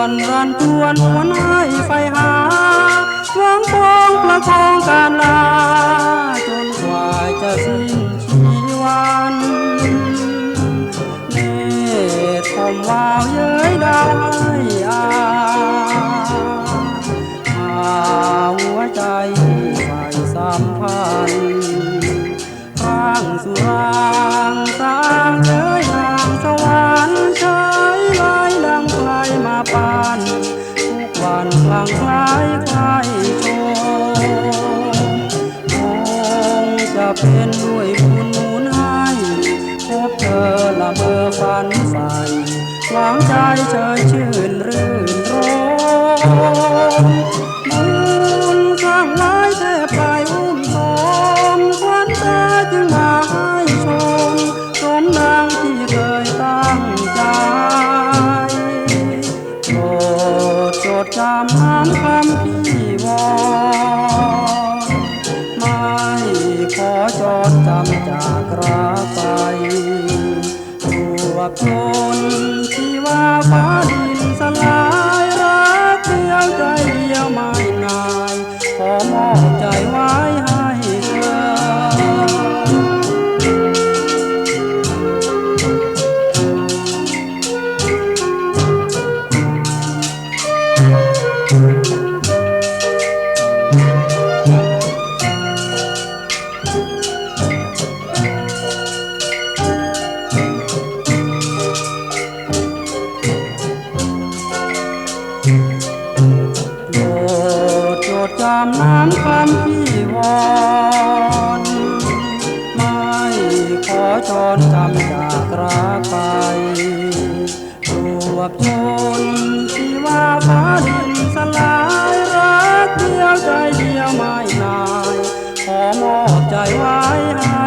วนรันทวนหวนให้ไฟ สุรางสร้างเย้ยนางสวรรค์ใช้ลายดังไกลมาปานทุกวันคลังคล้ายใครโชมคงจะเป็นด้วยบุญหนุนให้พบเธอละเมอฝันใฝ่หวังใจเชยชื่นรื่นรม จดจำน้ำคำพี่วอนไม่ขอจดจำจากรักไปรวบชนที่ว่าฟ้าดินสลายรักเดียวใจ จำน้ำคำพี่วอนไม่ขอจนจำจากรักไปรวบชนที่ว่าฟ้าดินสลายรักเดียวใจเดียวไม่นาย ขอมอบใจไว้ให้